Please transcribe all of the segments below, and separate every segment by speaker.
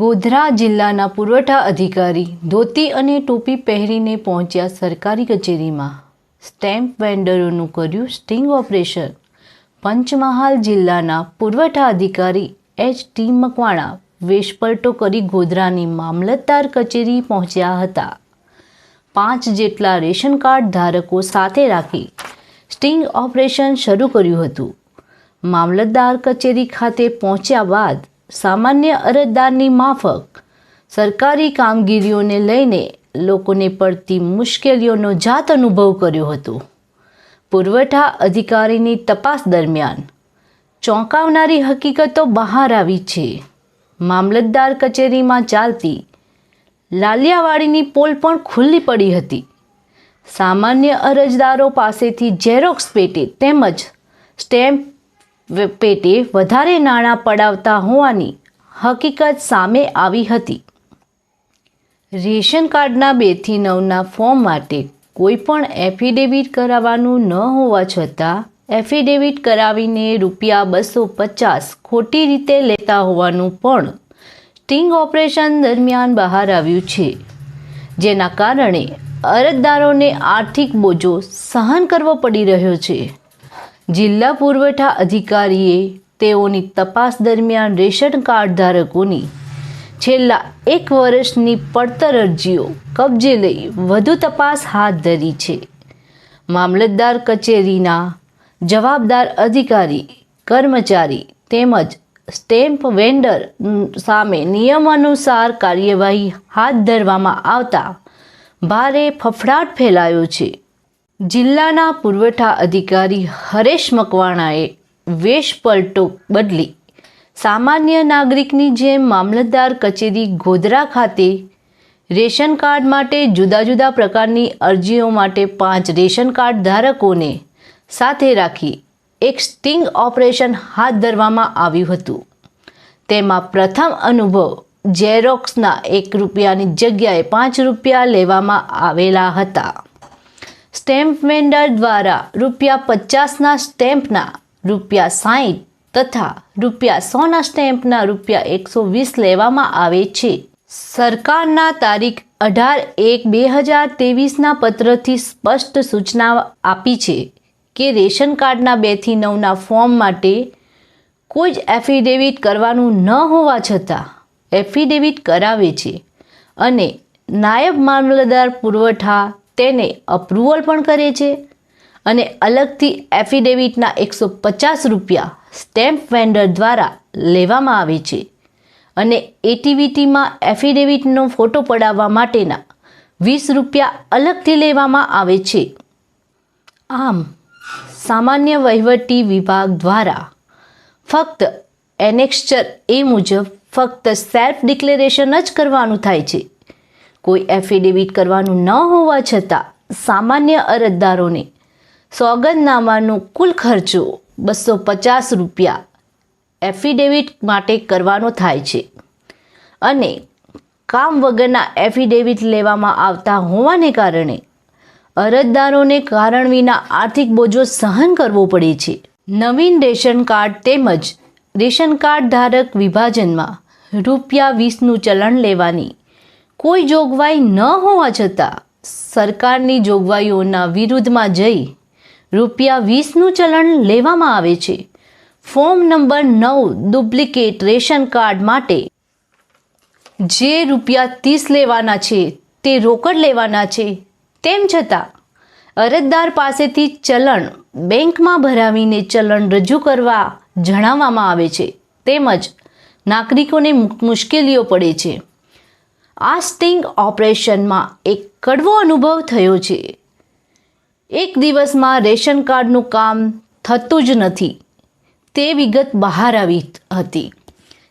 Speaker 1: ગોધરા જિલ્લાના પુરવઠા અધિકારી ધોતી અને ટોપી પહેરીને પહોંચ્યા સરકારી કચેરીમાં. સ્ટેમ્પ વેન્ડરોનું કર્યું સ્ટિંગ ઓપરેશન. પંચમહાલ જિલ્લાના પુરવઠા અધિકારી એચ ટી મકવાણા વેશપલટો કરી ગોધરાની મામલતદાર કચેરી પહોંચ્યા હતા. પાંચ જેટલા રેશન કાર્ડ ધારકો સાથે રાખી સ્ટિંગ ઓપરેશન શરૂ કર્યું હતું. મામલતદાર કચેરી ખાતે પહોંચ્યા બાદ સામાન્ય અરજદારની માફક. સરકારી કામગીરીઓને લઈને લોકોને પડતી મુશ્કેલીઓનો જાત અનુભવ કર્યો હતો. પુરવઠા અધિકારીની તપાસ દરમિયાન ચોંકાવનારી હકીકતો બહાર આવી છે. મામલતદાર કચેરીમાં ચાલતી લાલિયાવાડીની પોલ પણ ખુલ્લી પડી હતી. સામાન્ય અરજદારો પાસેથી ઝેરોક્સ પેટે તેમજ સ્ટેમ્પ પેટે વધારે નાણાં પડાવતા હોવાની હકીકત સામે આવી હતી. રેશન કાર્ડના બેથી નવના ફોર્મ માટે કોઈ પણ એફિડેવિટ કરાવવાનું ન હોવા છતાં એફિડેવિટ કરાવીને રૂપિયા બસો પચાસ ખોટી રીતે લેતા હોવાનું પણ સ્ટિંગ ઓપરેશન દરમિયાન બહાર આવ્યું છે, જેના કારણે અરજદારોને આર્થિક બોજો સહન કરવો પડી રહ્યો છે. જિલ્લા પુરવઠા અધિકારીએ તેઓની તપાસ દરમિયાન રેશન કાર્ડ ધારકોની છેલ્લા એક વર્ષની પડતર અરજીઓ કબજે લઈ વધુ તપાસ હાથ ધરી છે. મામલતદાર કચેરીના જવાબદાર અધિકારી, કર્મચારી તેમજ સ્ટેમ્પ વેન્ડર સામે નિયમાનુસાર કાર્યવાહી હાથ ધરવામાં આવતા ભારે ફફડાટ ફેલાયો છે. જિલ્લાના પુરવઠા અધિકારી હરેશ મકવાણાએ વેશ પલટો બદલી. સામાન્ય નાગરિકની જેમ મામલતદાર કચેરી ગોધરા ખાતે રેશન કાર્ડ માટે જુદા જુદા પ્રકારની અરજીઓ માટે પાંચ રેશન કાર્ડ ધારકોને સાથે રાખી એક સ્ટિંગ ઓપરેશન હાથ ધરવામાં આવ્યું હતું. તેમાં પ્રથમ અનુભવ ઝેરોક્સના એક રૂપિયાની જગ્યાએ પાંચ રૂપિયા લેવામાં આવેલા હતા. સ્ટેમ્પ વેન્ડર દ્વારા રૂપિયા પચાસના સ્ટેમ્પના રૂપિયા સાહીઠ તથા રૂપિયા સોના સ્ટેમ્પના રૂપિયા એકસો વીસ લેવામાં આવે છે. સરકારના તારીખ અઢાર એક બે હજાર ત્રેવીસના પત્રથી સ્પષ્ટ સૂચના આપી છે કે રેશન કાર્ડના બેથી નવના ફોર્મ માટે કોઈ જ એફિડેવિટ કરવાનું ન હોવા છતાં એફિડેવિટ કરાવે છે. અને નાયબ મામલતદાર પુરવઠા તેને અપ્રુવલ પણ કરે છે અને અલગથી એફિડેવિટના એકસો પચાસ રૂપિયા સ્ટેમ્પ વેન્ડર દ્વારા લેવામાં આવે છે. અને એટીવીટીમાં એફિડેવિટનો ફોટો પડાવવા માટેના વીસ રૂપિયા અલગથી લેવામાં આવે છે. આમ, સામાન્ય વહીવટી વિભાગ દ્વારા ફક્ત એનેક્સચર એ મુજબ ફક્ત સેલ્ફ ડિક્લેરેશન જ કરવાનું થાય છે. કોઈ એફિડેવિટ કરવાનું ન હોવા છતાં સામાન્ય અરજદારોને સોગંદનામાનો કુલ ખર્ચો બસો પચાસ રૂપિયા એફિડેવિટ માટે કરવાનો થાય છે. અને કામ વગરના એફિડેવિટ લેવામાં આવતા હોવાને કારણે અરજદારોને કારણ વિના આર્થિક બોજો સહન કરવો પડે છે. નવીન રેશન કાર્ડ તેમજ રેશન કાર્ડ ધારક વિભાજનમાં રૂપિયા વીસનું ચલણ લેવાની કોઈ જોગવાઈ ન હોવા છતાં સરકારની જોગવાઈઓના વિરુદ્ધમાં જઈ રૂપિયા વીસનું ચલણ લેવામાં આવે છે. ફોર્મ નંબર નવ ડુપ્લિકેટ રેશન કાર્ડ માટે જે રૂપિયા ત્રીસ લેવાના છે તે રોકડ લેવાના છે. તેમ છતાં અરજદાર પાસેથી ચલણ બેંકમાં ભરાવીને ચલણ રજૂ કરવા જણાવવામાં આવે છે. તેમજ નાગરિકોને મુશ્કેલીઓ પડે છે. આ સ્ટિંગ ઓપરેશનમાં એક કડવો અનુભવ થયો છે. એક દિવસમાં રેશન કાર્ડનું કામ થતું જ નથી. તે વિગત બહાર આવી હતી.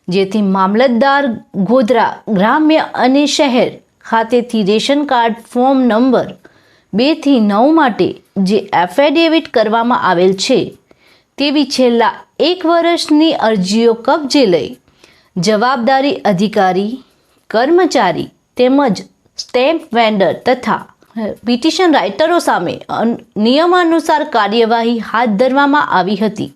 Speaker 1: જેથી મામલતદાર ગોધરા ગ્રામ્ય અને શહેર ખાતેથી રેશન કાર્ડ ફોર્મ નંબર બેથી નવ માટે જે એફિડેવિટ કરવામાં આવેલ છે, તેવી છેલ્લા એક વર્ષની અરજીઓ કબજે લઈ જવાબદારી અધિકારી કર્મચારી તેમજ સ્ટેમ્પ વેન્ડર તથા પિટિશન રાઇટરો સામે નિયમાનુસાર કાર્યવાહી હાથ ધરવામાં આવી હતી.